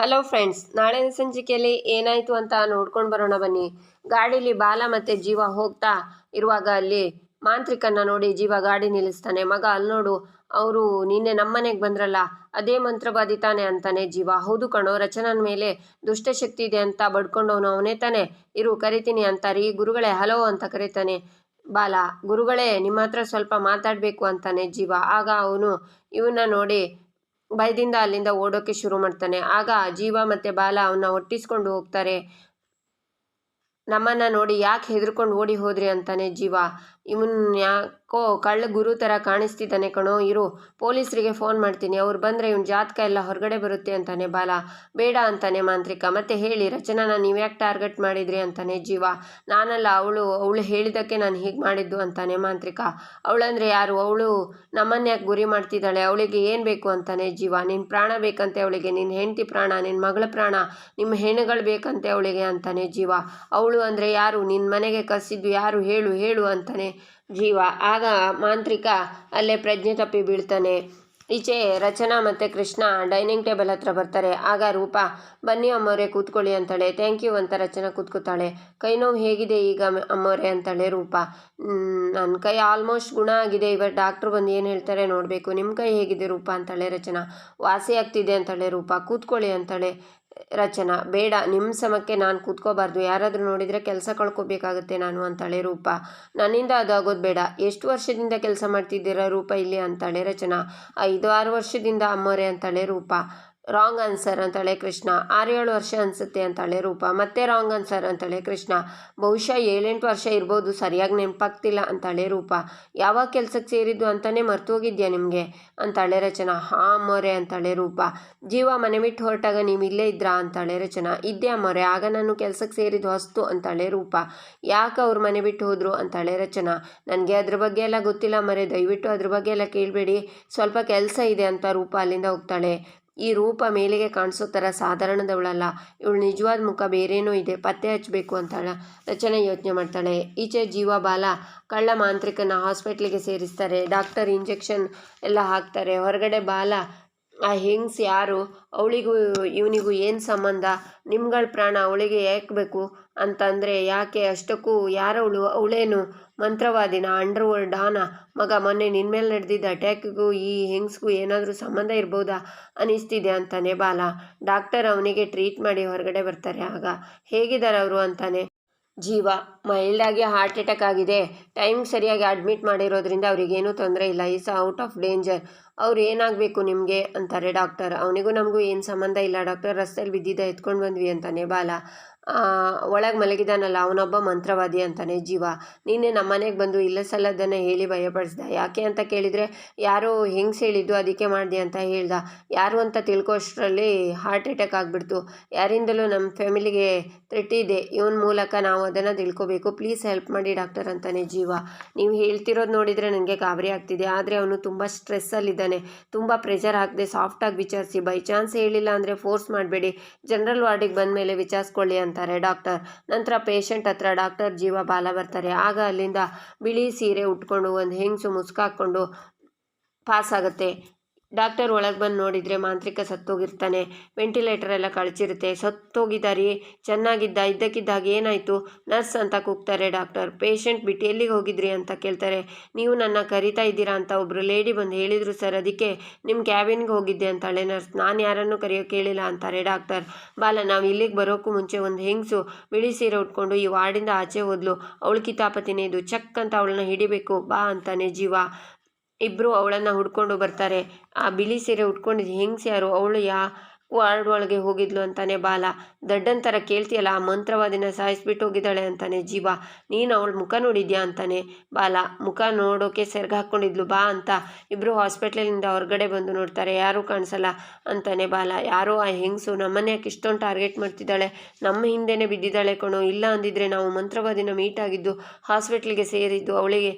Hello friends, ನಾಳೆ ಸಂಚಿಕೆಯಲ್ಲಿ ಏನಾಯಿತು ಅಂತ ನೋಡ್ಕೊಂಡು ಬರೋಣ ಬನ್ನಿ. ಗಾಡಿಲಿ ಬಾಲ ಮತ್ತು ಜೀವ ಹೋಗ್ತಾ ಇರುವಾಗ ಅಲ್ಲಿ ಮಾಂತ್ರಿಕನ್ನ ನೋಡಿ ಜೀವ ಗಾಡಿ ನಿಲ್ಲಿಸ್ತಾನೆ. ಮಗ ಅಲ್ಲಿ ನೋಡು, ಅವರು ನಿನ್ನೆ ನಮ್ಮನೆಗೆ ಬಂದ್ರಲ್ಲ, ಅದೇ ಮಂತ್ರ ತಾನೆ ಅಂತಾನೆ ಜೀವ. ಹೌದು ಕಣೋ, ರಚನನ ಮೇಲೆ ದುಷ್ಟಶಕ್ತಿ ಇದೆ ಅಂತ ಬಡ್ಕೊಂಡವನು ಅವನೇ ತಾನೆ. ಇರು, ಕರಿತೀನಿ ಅಂತಾರೆ. ಈ ಗುರುಗಳೇ ಹಲೋ ಅಂತ ಕರೀತಾನೆ ಬಾಲ. ಗುರುಗಳೇ ನಿಮ್ಮ ಹತ್ರ ಸ್ವಲ್ಪ ಮಾತಾಡಬೇಕು ಅಂತಾನೆ ಜೀವ. ಆಗ ಅವನು ಇವನ್ನ ನೋಡಿ ಭಯದಿಂದ ಅಲ್ಲಿಂದ ಓಡೋಕೆ ಶುರು ಮಾಡ್ತಾನೆ. ಆಗ ಜೀವ ಮತ್ತೆ ಬಾಲ ಅವನ್ನ ಒಟ್ಟಿಸ್ಕೊಂಡು ಹೋಗ್ತಾರೆ. ನಮ್ಮನ್ನ ನೋಡಿ ಯಾಕೆ ಹೆದರ್ಕೊಂಡು ಓಡಿ ಹೋದ್ರಿ ಅಂತಾನೆ ಜೀವ. ಇವನ್ ಯಾಕೋ ಕಳ್ಳ ಗುರು ಥರ ಕಾಣಿಸ್ತಿದ್ದಾನೆ ಕಣೋ, ಇರು, ಪೊಲೀಸರಿಗೆ ಫೋನ್ ಮಾಡ್ತೀನಿ, ಅವ್ರು ಬಂದರೆ ಇವನ್ ಜಾತಕ ಎಲ್ಲ ಹೊರಗಡೆ ಬರುತ್ತೆ ಅಂತಾನೆ ಬಾಲ, ಬೇಡ ಅಂತಾನೆ ಮಾಂತ್ರಿಕ, ಮತ್ತೆ ಹೇಳಿ, ರಚನಾನ ನೀವ್ಯಾಕೆ ಟಾರ್ಗೆಟ್ ಮಾಡಿದ್ರಿ ಅಂತಾನೆ ಜೀವ, ನಾನಲ್ಲ ಅವಳು ಅವಳು ಹೇಳಿದ್ದಕ್ಕೆ ನಾನು ಹೀಗೆ ಮಾಡಿದ್ದು ಅಂತಾನೆ ಮಾಂತ್ರಿಕ, ಅವಳಂದ್ರೆ ಯಾರು, ಅವಳು ನಮ್ಮನ್ನ ಯಾಕೆ ಗುರಿ ಮಾಡ್ತಿದ್ದಾಳೆ, ಅವಳಿಗೆ ಏನು ಬೇಕು ಅಂತಾನೆ ಜೀವ ನಿನ್ನ ಪ್ರಾಣ ಬೇಕಂತೆ ಅವಳಿಗೆ ನಿನ್ನ ಹೆಂಡತಿ ಪ್ರಾಣ ನಿನ್ನ ಮಗಳ ಪ್ರಾಣ ನಿಮ್ಮ ಹೆಣ್ಣುಗಳು ಬೇಕಂತೆ ಅವಳಿಗೆ ಅಂತಾನೆ ಜೀವ, ಅವಳು ಅಂದರೆ ಯಾರು ನಿನ್ನ ಮನೆಗೆ ಕಸಿದ್ದು ಯಾರು ಹೇಳು ಹೇಳು ಅಂತಾನೆ ಜೀವ. ಆಗ ಮಾಂತ್ರಿಕ ಅಲ್ಲೇ ಪ್ರಜ್ಞೆ ತಪ್ಪಿ ಬೀಳ್ತಾನೆ. ಈಚೆ ರಚನಾ ಮತ್ತು ಕೃಷ್ಣ ಡೈನಿಂಗ್ ಟೇಬಲ್ ಹತ್ರ ಬರ್ತಾರೆ. ಆಗ ರೂಪ, ಬನ್ನಿ ಅಮ್ಮೋರೆ ಕೂತ್ಕೊಳ್ಳಿ ಅಂತಾಳೆ. ಥ್ಯಾಂಕ್ ಯು ಅಂತ ರಚನಾ ಕೂತ್ಕೋತಾಳೆ. ಕೈ ನೋವು ಹೇಗಿದೆ ಈಗ ಅಮ್ಮವ್ರೆ ಅಂತಾಳೆ ರೂಪ. ನನ್ನ ಕೈ ಆಲ್ಮೋಸ್ಟ್ ಗುಣ ಆಗಿದೆ. ಇವಾಗ ಡಾಕ್ಟ್ರು ಬಂದು ಏನು ಹೇಳ್ತಾರೆ ನೋಡಬೇಕು. ನಿಮ್ಮ ಕೈ ಹೇಗಿದೆ ರೂಪ ಅಂತಾಳೆ ರಚನಾ. ವಾಸಿ ಆಗ್ತಿದೆ ಅಂತಾಳೆ ರೂಪ. ಕೂತ್ಕೊಳ್ಳಿ ಅಂತಾಳೆ. ರಚನಾ, ಬೇಡ ನಿಮ್ಮ ಸಮಕ್ಕೆ ನಾನು ಕೂತ್ಕೋಬಾರ್ದು. ಯಾರಾದರೂ ನೋಡಿದರೆ ಕೆಲಸ ಕಳ್ಕೋಬೇಕಾಗುತ್ತೆ ನಾನು ಅಂತಾಳೆ ರೂಪ. ನನ್ನಿಂದ ಅದು ಆಗೋದು ಬೇಡ. ಎಷ್ಟು ವರ್ಷದಿಂದ ಕೆಲಸ ಮಾಡ್ತಿದ್ದೀರಾ ರೂಪ ಇಲ್ಲಿ ಅಂತಾಳೆ ರಚನಾ. ಐದು, ಆರು ವರ್ಷದಿಂದ ಅಮ್ಮೋರೆ ಅಂತಾಳೆ ರೂಪ. ರಾಂಗ್ ಆನ್ಸರ್ ಅಂತಾಳೆ ಕೃಷ್ಣ. ಆರು ಏಳು ವರ್ಷ ಅನಿಸುತ್ತೆ ಅಂತಾಳೆ ರೂಪ. ಮತ್ತೆ ರಾಂಗ್ ಆನ್ಸರ್ ಅಂತಾಳೆ ಕೃಷ್ಣ. ಬಹುಶಃ ಏಳೆಂಟು ವರ್ಷ ಇರ್ಬೋದು, ಸರಿಯಾಗಿ ನೆನಪಾಗ್ತಿಲ್ಲ ಅಂತಾಳೆ ರೂಪ. ಯಾವಾಗ ಕೆಲಸಕ್ಕೆ ಸೇರಿದ್ದು ಅಂತಾನೆ ಮರ್ತೋಗಿದ್ಯಾ ನಿಮಗೆ? ಅಂತಾಳೆ ರಚನಾ. ಹಾಂ ಮೊರೆ ಅಂತಾಳೆ ರೂಪ. ಜೀವ ಮನೆ ಬಿಟ್ಟು ಹೊರಟಾಗ ನೀವು ಇಲ್ಲೇ ಇದ್ರಾ ಅಂತಾಳೆ ರಚನಾ. ಇದ್ದೆ ಮೊರೆ, ಆಗ ನಾನು ಕೆಲಸಕ್ಕೆ ಸೇರಿದ್ದು ಹೊಸ್ತು ಅಂತಾಳೆ ರೂಪ. ಯಾಕೆ ಅವ್ರು ಮನೆ ಬಿಟ್ಟು ಹೋದರು ಅಂತಾಳೆ ರಚನಾ. ನನಗೆ ಅದ್ರ ಬಗ್ಗೆ ಎಲ್ಲ ಗೊತ್ತಿಲ್ಲ ಮರೆ, ದಯವಿಟ್ಟು ಅದ್ರ ಬಗ್ಗೆ ಎಲ್ಲ ಕೇಳಬೇಡಿ. ಸ್ವಲ್ಪ ಕೆಲಸ ಇದೆ ಅಂತ ರೂಪ ಅಲ್ಲಿಂದ ಹೋಗ್ತಾಳೆ. ಈ ರೂಪ ಮೇಲಿಗೆ ಕಾಣಿಸೋ ಥರ ಸಾಧಾರಣದವಳಲ್ಲ. ಇವಳು ನಿಜವಾದ ಮುಖ ಬೇರೇನೋ ಇದೆ, ಪತ್ತೆ ಹಚ್ಚಬೇಕು ಅಂತಾಳೆ. ರಚನೆ ಯೋಚನೆ ಮಾಡ್ತಾಳೆ. ಈಚೆ ಜೀವ ಬಾಲ, ಕಳ್ಳ ಮಾಂತ್ರಿಕನ ಹಾಸ್ಪಿಟ್ಲಿಗೆ ಸೇರಿಸ್ತಾರೆ. ಡಾಕ್ಟರ್ ಇಂಜೆಕ್ಷನ್ ಎಲ್ಲ ಹಾಕ್ತಾರೆ. ಹೊರಗಡೆ ಬಾಲ ಆ ಹೆಂಗ್ಸ್ ಯಾರು? ಅವಳಿಗೂ, ಇವನಿಗೂ ಏನು ಸಂಬಂಧ? ನಿಮ್ಗಳ ಪ್ರಾಣ ಅವಳಿಗೆ ಯಾಕೆ ಬೇಕು? ಅಂತಂದರೆ ಯಾಕೆ ಅಷ್ಟಕ್ಕೂ ಯಾರವಳು? ಅವಳೇನು? ಮಂತ್ರವಾದಿನ ಅಂಡರ್ ವರ್ಲ್ಡ್ ಆನ ಮಗ ಮೊನ್ನೆ ನಿನ್ನ ಮೇಲೆ ನಡೆದಿದ್ದ ಅಟ್ಯಾಕಿಗೂ ಈ ಹೆಂಗ್ಸ್ಗೂ ಏನಾದರೂ ಸಂಬಂಧ ಇರ್ಬೋದಾ? ಅನಿಸ್ತಿದೆ ಅಂತಾನೆ ಬಾಲ. ಡಾಕ್ಟರ್ ಅವನಿಗೆ ಟ್ರೀಟ್ ಮಾಡಿ ಹೊರಗಡೆ ಬರ್ತಾರೆ ಆಗ. ಹೇಗಿದ್ದಾರೆ ಅವರು ಅಂತಾನೆ? ಜೀವ ಮೈಲ್ಡಾಗಿ ಹಾರ್ಟ್ ಅಟ್ಯಾಕ್ ಆಗಿದೆ. ಟೈಮ್ ಸರಿಯಾಗಿ ಅಡ್ಮಿಟ್ ಮಾಡಿರೋದ್ರಿಂದ ಅವರಿಗೇನೂ ತೊಂದರೆ ಇಲ್ಲ. ಈಸ್ ಔಟ್ ಆಫ್ ಡೇಂಜರ್ ಅವ್ರು ಏನಾಗಬೇಕು ನಿಮಗೆ? ಅಂತಾರೆ ಡಾಕ್ಟರ್ ಅವನಿಗೂ ನಮಗೂ ಏನು ಸಂಬಂಧ ಇಲ್ಲ. ಡಾಕ್ಟರ್ ರಸ್ತೆಯಲ್ಲಿ ಬಿದ್ದಿದ್ದ ಎತ್ಕೊಂಡು ಬಂದ್ವಿ ಅಂತಾನೆ ಬಾಲ. ಒಳಗೆ ಮಲಗಿದಾನಲ್ಲ, ಅವನೊಬ್ಬ ಮಂತ್ರವಾದಿ ಅಂತಾನೆ ಜೀವ. ನಿನ್ನೆ ನಮ್ಮ ಮನೆಗೆ ಬಂದು ಇಲ್ಲ ಸಲ್ಲದನ್ನು ಹೇಳಿ ಭಯಪಡಿಸ್ದ. ಯಾಕೆ ಅಂತ ಕೇಳಿದರೆ, ಯಾರು ಹೆಂಗ್ಸ್ ಹೇಳಿದ್ದು ಅದಕ್ಕೆ ಮಾಡಿದೆ ಅಂತ ಹೇಳ್ದ. ಯಾರು ಅಂತ ತಿಳ್ಕೋಷ್ಟರಲ್ಲಿ ಹಾರ್ಟ್ ಅಟ್ಯಾಕ್ ಆಗಿಬಿಡ್ತು. ಯಾರಿಂದಲೂ ನಮ್ಮ ಫ್ಯಾಮಿಲಿಗೆ ಇದೆ. ಇವನ ಮೂಲಕ ನಾವು ಅದನ್ನು ತಿಳ್ಕೊಬೇಕು. ಪ್ಲೀಸ್ ಹೆಲ್ಪ್ ಮಾಡಿ ಡಾಕ್ಟರ್ ಅಂತಾನೆ ಜೀವ. ನೀವು ಹೇಳ್ತಿರೋದು ನೋಡಿದರೆ ನನಗೆ ಗಾಬರಿ ಆಗ್ತಿದೆ. ಆದರೆ ಅವನು ತುಂಬ ಸ್ಟ್ರೆಸ್ಸಲ್ಲಿದ್ದಾನೆ. ತುಂಬ ಪ್ರೆಷರ್ ಹಾಕದೆ ಸಾಫ್ಟಾಗಿ ವಿಚಾರಿಸಿ. ಬೈ ಚಾನ್ಸ್ ಹೇಳಿಲ್ಲ ಅಂದರೆ ಫೋರ್ಸ್ ಮಾಡಬೇಡಿ. ಜನರಲ್ ವಾರ್ಡಿಗೆ ಬಂದ ಮೇಲೆ ವಿಚಾರಿಸ್ಕೊಳ್ಳಿ ಅಂತಾರೆ. ಡಾಕ್ಟರ್, ನಂತರ ಪೇಷಂಟ್ ಹತ್ರ ಡಾಕ್ಟರ್ ಜೀವ ಬಾಲ ಬರ್ತಾರೆ. ಆಗ ಅಲ್ಲಿಂದ ಬಿಳಿ ಸೀರೆ ಉಟ್ಕೊಂಡು ಒಂದು ಹೆಂಗಸು ಮುಸ್ಕಾಕ್ಕೊಂಡು ಪಾಸ್ ಆಗುತ್ತೆ ಡಾಕ್ಟರ್ ಒಳಗೆ ಬಂದು ನೋಡಿದರೆ ಮಾಂತ್ರಿಕ ಸತ್ತೋಗಿರ್ತಾನೆ. ವೆಂಟಿಲೇಟರ್ ಎಲ್ಲ ಕಳಚಿರುತ್ತೆ. ಸತ್ತೋಗಿದ್ದಾರೆ, ಚೆನ್ನಾಗಿದ್ದ, ಇದ್ದಕ್ಕಿದ್ದಾಗ ಏನಾಯಿತು? ನರ್ಸ್ ಅಂತ ಕೂಗ್ತಾರೆ ಡಾಕ್ಟರ್. ಪೇಷಂಟ್ ಬಿಟ್ಟು ಎಲ್ಲಿಗೆ ಹೋಗಿದ್ರಿ ಅಂತ ಕೇಳ್ತಾರೆ. ನೀವು ನನ್ನ ಕರಿತಾ ಇದ್ದೀರಾ ಅಂತ ಒಬ್ಬರು ಲೇಡಿ ಬಂದು ಹೇಳಿದರು ಸರ್, ಅದಕ್ಕೆ ನಿಮ್ಮ ಕ್ಯಾಬಿನ್ಗೆ ಹೋಗಿದ್ದೆ ಅಂತಾಳೆ ನರ್ಸ್. ನಾನು ಯಾರನ್ನು ಕರೆಯೋ ಕೇಳಿಲ್ಲ ಅಂತಾರೆ ಡಾಕ್ಟರ್. ಬಾಲ, ನಾವು ಇಲ್ಲಿಗೆ ಬರೋಕ್ಕೂ ಮುಂಚೆ ಒಂದು ಹೆಂಗಸು ಬಿಳಿ ಸೀರೆ ಉಟ್ಕೊಂಡು ಈ ವಾರ್ಡಿಂದ ಆಚೆ ಹೋದ್ಲು. ಅವಳು ಕಿತಾಪತಿನೇ ಇದು. ಚಕ್ ಅಂತ ಅವಳನ್ನ ಹಿಡಿಬೇಕು. ಬಾ ಅಂತಾನೆ ಜೀವ. ಇಬ್ಬರು ಅವಳನ್ನು ಹುಡ್ಕೊಂಡು ಬರ್ತಾರೆ. ಆ ಬಿಳಿ ಸೀರೆ ಉಟ್ಕೊಂಡಿದ್ದು ಹೆಂಗ್ಸ್ ಯಾರು? ಅವಳು ಯಾ ವಾರ್ಡ್ ಒಳಗೆ ಹೋಗಿದ್ಲು ಅಂತಾನೆ ಬಾಲ. ದಡ್ಡಂತರ ಥರ ಕೇಳ್ತೀಯಲ್ಲ, ಆ ಮಂತ್ರವಾದಿನ ಸಾಯಿಸ್ಬಿಟ್ಟು ಹೋಗಿದ್ದಾಳೆ ಅಂತಾನೆ ಜೀವ. ನೀನು ಅವಳ ಮುಖ ನೋಡಿದ್ಯಾ ಅಂತಾನೆ ಬಾಲ. ಮುಖ ನೋಡೋಕೆ ಸೆರ್ಗ ಹಾಕ್ಕೊಂಡಿದ್ಲು ಬಾ ಅಂತ. ಇಬ್ಬರು ಹಾಸ್ಪಿಟ್ಲಿಂದ ಹೊರಗಡೆ ಬಂದು ನೋಡ್ತಾರೆ, ಯಾರೂ ಕಾಣಿಸಲ್ಲ ಅಂತಾನೆ ಬಾಲ. ಯಾರೋ ಆ ಹೆಂಗಸು ನಮ್ಮನ್ನ ಯಾಕೆ ಇಷ್ಟೊಂದು ಟಾರ್ಗೆಟ್ ಮಾಡ್ತಿದ್ದಾಳೆ? ನಮ್ಮ ಹಿಂದೆನೇ ಬಿದ್ದಿದ್ದಾಳೆ ಕಣೋ. ಇಲ್ಲ ಅಂದಿದ್ರೆ ನಾವು ಮಂತ್ರವಾದಿನ ಮೀಟ್ ಆಗಿದ್ದು ಹಾಸ್ಪಿಟ್ಲಿಗೆ ಸೇರಿದ್ದು ಅವಳಿಗೆ.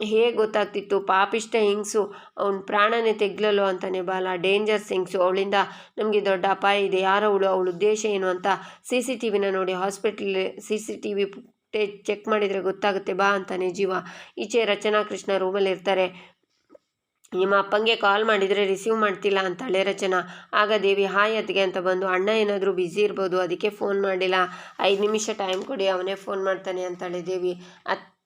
ಹೇಗೆ ಗೊತ್ತಾಗ್ತಿತ್ತು? ಪಾಪಿಷ್ಟ ಹಿಂಗ್ಸು? ಅವ್ನ ಪ್ರಾಣನೇ ತೆಗ್ಲಲ್ಲೋ ಅಂತಾನೆ ಬಾಲ. ಡೇಂಜರ್ ಹಿಂಗ್ಸು? ಅವಳಿಂದ ನಮಗೆ ದೊಡ್ಡ ಅಪಾಯ ಇದೆ. ಯಾರವಳು ಅವಳ ಉದ್ದೇಶ ಏನು ಅಂತ ಸಿ ಸಿ ಟಿ ವಿನ ನೋಡಿ. Hospital C C T V footage check ಮಾಡಿದರೆ ಗೊತ್ತಾಗುತ್ತೆ ಬಾ ಅಂತಾನೆ ಜೀವ. ಈಚೆ ರಚನಾ ಕೃಷ್ಣ ರೂಮಲ್ಲಿ ಇರ್ತಾರೆ. ನಿಮ್ಮ ಅಪ್ಪಂಗೆ ಕಾಲ್ ಮಾಡಿದರೆ ರಿಸೀವ್ ಮಾಡ್ತಿಲ್ಲ ಅಂತಾಳೆ ರಚನಾ. ಆಗ ದೇವಿ, ಹಾಯ್ ಅತ್ತಿಗೆ ಅಂತ ಬಂದು, ಅಣ್ಣ ಏನಾದರೂ ಬ್ಯುಸಿ ಇರ್ಬೋದು, ಅದಕ್ಕೆ ಫೋನ್ ಮಾಡಿಲ್ಲ. ಐದು ನಿಮಿಷ ಟೈಮ್ ಕೊಡಿ, ಅವನೇ ಫೋನ್ ಮಾಡ್ತಾನೆ ಅಂತಾಳೆ ದೇವಿ.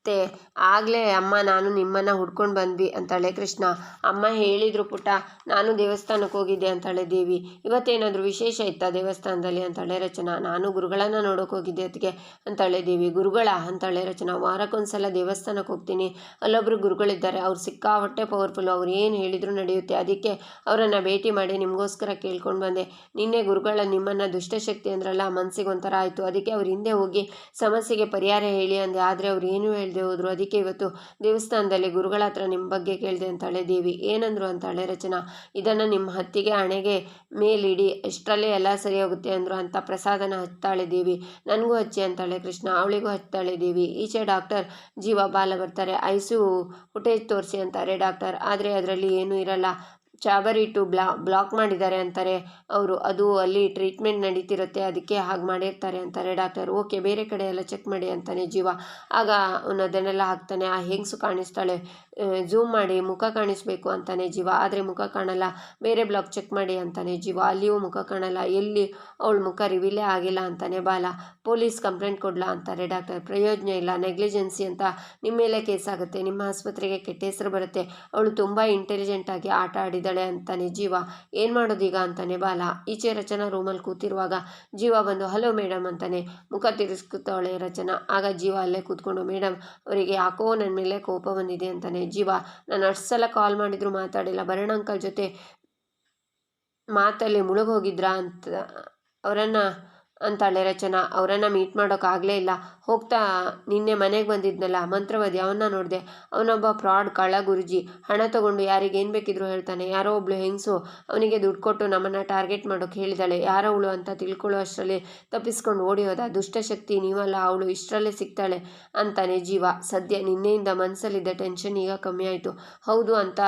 ಅತ್ತೆ ಆಗಲೇ ಅಮ್ಮ, ನಾನು ನಿಮ್ಮನ್ನು ಹುಡ್ಕೊಂಡು ಬಂದ್ವಿ ಅಂತಾಳೆ ಕೃಷ್ಣ. ಅಮ್ಮ ಹೇಳಿದ್ರು ಪುಟ ನಾನು ದೇವಸ್ಥಾನಕ್ಕೆ ಹೋಗಿದ್ದೆ ಅಂತಾಳೆ ದೇವಿ. ಇವತ್ತೇನಾದರೂ ವಿಶೇಷ ಇತ್ತಾ ದೇವಸ್ಥಾನದಲ್ಲಿ? ಅಂತಾಳೆ ರಚನಾ. ನಾನು ಗುರುಗಳನ್ನು ನೋಡೋಕೆ ಹೋಗಿದ್ದೆ ಅದಕ್ಕೆ ಅಂತಾಳೆ ದೇವಿ. ಗುರುಗಳ? ಅಂತಾಳೆ ರಚನಾ. ವಾರಕ್ಕೊಂದ್ಸಲ ದೇವಸ್ಥಾನಕ್ಕೆ ಹೋಗ್ತೀನಿ. ಅಲ್ಲೊಬ್ಬರು ಗುರುಗಳಿದ್ದಾರೆ. ಅವ್ರು ಸಿಕ್ಕಾಪಟ್ಟೆ ಪವರ್ಫುಲ್. ಅವ್ರು ಏನು ಹೇಳಿದರೂ ನಡೆಯುತ್ತೆ. ಅದಕ್ಕೆ ಅವರನ್ನು ಭೇಟಿ ಮಾಡಿ ನಿಮಗೋಸ್ಕರ ಕೇಳ್ಕೊಂಡು ಬಂದೆ. ನಿನ್ನೆ ಗುರುಗಳ ನಿಮ್ಮನ್ನು ದುಷ್ಟಶಕ್ತಿ ಅಂದ್ರಲ್ಲ ಮನಸ್ಸಿಗೆ ಒಂಥರ ಆಯಿತು. ಅದಕ್ಕೆ ಅವ್ರ ಹಿಂದೆ ಹೋಗಿ ಸಮಸ್ಯೆಗೆ ಪರಿಹಾರ ಹೇಳಿ ಅಂದೆ. ಆದರೆ ಅವ್ರು ಏನೂ ಹೇಳದೆ ಹೋದರು. ಅದಕ್ಕೆ ಇವತ್ತು ದೇವಸ್ಥಾನದಲ್ಲಿ ಗುರುಗಳ ಹತ್ರ ನಿಮ್ಮ ಬಗ್ಗೆ ಕೇಳಿದೆ ಅಂತಾಳೆ ದೇವಿ ಏನಂದ್ರು ಅಂತಾಳೆ ರಚನಾ, ಇದನ್ನು ನಿಮ್ಮ ಹತ್ತಿಗೆ ಹಣೆಗೆ ಮೇಲಿಡಿ ಅಷ್ಟರಲ್ಲೇ ಎಲ್ಲ ಸರಿ ಹೋಗುತ್ತೆ ಅಂದರು ಅಂತ ಪ್ರಸಾದನ ಹಚ್ತಾಳೆ ದೇವಿ ನನಗೂ ಹಚ್ಚಿ ಅಂತಾಳೆ ಕೃಷ್ಣ, ಅವಳಿಗೂ ಹಚ್ತಾಳೆ ದೇವಿ ಈಚೆ ಡಾಕ್ಟರ್ ಜೀವ ಬಾಲ ಬರ್ತಾರೆ. ಐಸು ಫುಟೇಜ್ ತೋರಿಸಿ ಅಂತಾರೆ ಡಾಕ್ಟರ್. ಆದರೆ ಅದರಲ್ಲಿ ಏನೂ ಇರಲ್ಲ. ಚಾಬರಿಟ್ಟು ಬ್ಲಾ, ಬ್ಲಾಕ್ ಮಾಡಿದ್ದಾರೆ ಅಂತಾರೆ. ಅವರು ಅದು ಅಲ್ಲಿ ಟ್ರೀಟ್ಮೆಂಟ್ ನಡೀತಿರುತ್ತೆ, ಅದಕ್ಕೆ ಹಾಗೆ ಮಾಡಿರ್ತಾರೆ ಅಂತಾರೆ ಡಾಕ್ಟರ್. ಓಕೆ, ಬೇರೆ ಕಡೆ ಎಲ್ಲ ಚೆಕ್ ಮಾಡಿ ಅಂತಾನೆ ಜೀವ. ಆಗ ಅವನು ಅದನ್ನೆಲ್ಲ ಹಾಕ್ತಾನೆ, ಆ ಹೆಂಗಸು ಕಾಣಿಸ್ತಾಳೆ ಝೂಮ್ ಮಾಡಿ ಮುಖ ಕಾಣಿಸ್ಬೇಕು ಅಂತಾನೆ ಜೀವ. ಆದರೆ ಮುಖ ಕಾಣಲ್ಲ, ಬೇರೆ ಬ್ಲಾಕ್ ಚೆಕ್ ಮಾಡಿ ಅಂತಾನೆ ಜೀವ. ಅಲ್ಲಿಯೂ ಮುಖ ಕಾಣಲ್ಲ, ಎಲ್ಲಿ ಅವಳ ಮುಖ ರಿವೀಲೇ ಆಗಿಲ್ಲ ಅಂತಾನೆ ಬಾಲ. ಪೊಲೀಸ್ ಕಂಪ್ಲೇಂಟ್ ಕೊಡ್ಲಾ ಅಂತಾರೆ ಡಾಕ್ಟರ್. ಪ್ರಯೋಜನ ಇಲ್ಲ, ನೆಗ್ಲಿಜೆನ್ಸಿ ಅಂತ ನಿಮ್ಮ ಮೇಲೆ ಕೇಸ್ ಆಗುತ್ತೆ, ನಿಮ್ಮ ಆಸ್ಪತ್ರೆಗೆ ಕೆಟ್ಟ ಹೆಸರು ಬರುತ್ತೆ. ಅವಳು ತುಂಬ ಇಂಟೆಲಿಜೆಂಟಾಗಿ ಆಟ ಆಡಿದಾಳೆ ಅಂತಾನೆ ಜೀವ. ಏನು ಮಾಡೋದೀಗ ಅಂತಾನೆ ಬಾಲ. ಈಚೆ ರಚನಾ ರೂಮಲ್ಲಿ ಕೂತಿರುವಾಗ ಜೀವ ಬಂದು, ಹಲೋ ಮೇಡಮ್ ಅಂತಾನೆ ಮುಖ ತಿರ್ಗಿಸ್ಕೊತಾಳೆ ರಚನಾ. ಆಗ ಜೀವ ಅಲ್ಲೇ ಕೂತ್ಕೊಂಡು ಮೇಡಮ್ ಅವರಿಗೆ ಯಾಕೋ ನನ್ನ ಮೇಲೆ ಕೋಪ ಬಂದಿದೆ ಅಂತಾನೆ ಜೀವ. ನಾನು ಅಷ್ಟು ಸಲ ಕಾಲ್ ಮಾಡಿದ್ರು, ಮಾತಾಡಿಲ್ಲ. ಭರಣ ಅಂಕಲ್ ಜೊತೆ ಮಾತಲ್ಲಿ ಮುಳುಗೋಗಿದ್ರಾ ಅಂತ ಅವರನ್ನು ಅಂತಾಳೆ ರಚನಾ. ಅವರನ್ನು ಮೀಟ್ ಮಾಡೋಕ್ಕಾಗಲೇ ಇಲ್ಲ. ಹೋಗ್ತಾ ನಿನ್ನೆ ಮನೆಗೆ ಬಂದಿದ್ನಲ್ಲ, ಮಂತ್ರವಾದಿ ಅವನ್ನ ನೋಡಿದೆ. ಅವನೊಬ್ಬ ಫ್ರಾಡ್, ಕಳ್ಳ ಗುರುಜಿ. ಹಣ ತಗೊಂಡು ಯಾರಿಗೇನು ಬೇಕಿದ್ರು ಹೇಳ್ತಾನೆ. ಯಾರೋ ಒಬ್ಳು ಹೆಂಗಸು, ಅವನಿಗೆ ದುಡ್ಡು ಕೊಟ್ಟು ನಮ್ಮನ್ನು ಟಾರ್ಗೆಟ್ ಮಾಡೋಕ್ಕೆ ಹೇಳಿದಾಳೆ. ಯಾರೋ ಅವಳು ಅಂತ ತಿಳ್ಕೊಳ್ಳೋ ಅಷ್ಟರಲ್ಲಿ ತಪ್ಪಿಸ್ಕೊಂಡು ಓಡಿ ಹೋದ ದುಷ್ಟಶಕ್ತಿ ನೀವಲ್ಲ, ಅವಳು ಇಷ್ಟರಲ್ಲೇ ಸಿಗ್ತಾಳೆ ಅಂತಾನೆ ಜೀವ. ಸದ್ಯ ನಿನ್ನೆಯಿಂದ ಮನಸ್ಸಲ್ಲಿದ್ದ ಟೆನ್ಷನ್ ಈಗ ಕಮ್ಮಿ ಆಯಿತು. ಹೌದು ಅಂತ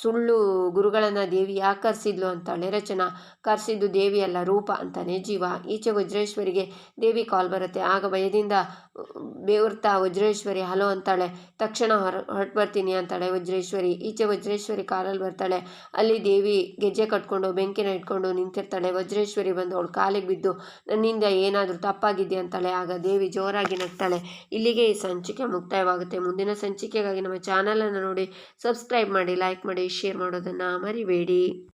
ಸುಳ್ಳು ಗುರುಗಳನ್ನು ದೇವಿ ಯಾಕೆ ಕರೆಸಿದ್ಲು ಅಂತಾಳೆ ರಚನಾ ಕರೆಸಿದ್ದು ದೇವಿಯಲ್ಲ ರೂಪ ಅಂತಾನೆ ಜೀವ. ಈಚೆ ವಜ್ರೇಶ್ವರಿಗೆ ದೇವಿ ಕಾಲ್ ಬರುತ್ತೆ. ಆಗ ಭಯದಿಂದ, ಬೇವರ್ತಾ ವಜ್ರೇಶ್ವರಿ, ಹಲೋ ಅಂತಾಳೆ. ತಕ್ಷಣ ಹೊರ ಹೊರಟು ಬರ್ತೀನಿ ಅಂತಾಳೆ ವಜ್ರೇಶ್ವರಿ. ಈಚೆ ವಜ್ರೇಶ್ವರಿ ಕಾಲಲ್ಲಿ ಬರ್ತಾಳೆ. ಅಲ್ಲಿ ದೇವಿ ಗೆಜ್ಜೆ ಕಟ್ಕೊಂಡು, ಬೆಂಕಿನ ಇಟ್ಕೊಂಡು ನಿಂತಿರ್ತಾಳೆ. ವಜ್ರೇಶ್ವರಿ ಬಂದು ಅವಳು ಕಾಲಿಗೆ ಬಿದ್ದು, ನನ್ನಿಂದ ಏನಾದರೂ ತಪ್ಪಾಗಿದೆ ಅಂತಾಳೆ. ಆಗ ದೇವಿ ಜೋರಾಗಿ ನಗ್ತಾಳೆ. ಇಲ್ಲಿಗೆ ಈ ಸಂಚಿಕೆ ಮುಕ್ತಾಯವಾಗುತ್ತೆ. ಮುಂದಿನ ಸಂಚಿಕೆಗಾಗಿ ನಮ್ಮ ಚಾನಲನ್ನು ನೋಡಿ, ಸಬ್ಸ್ಕ್ರೈಬ್ ಮಾಡಿ, ಲೈಕ್ ಮಾಡಿ. ಶೇರ್ ಮಾಡೋದನ್ನು ಮರಿಬೇಡಿ.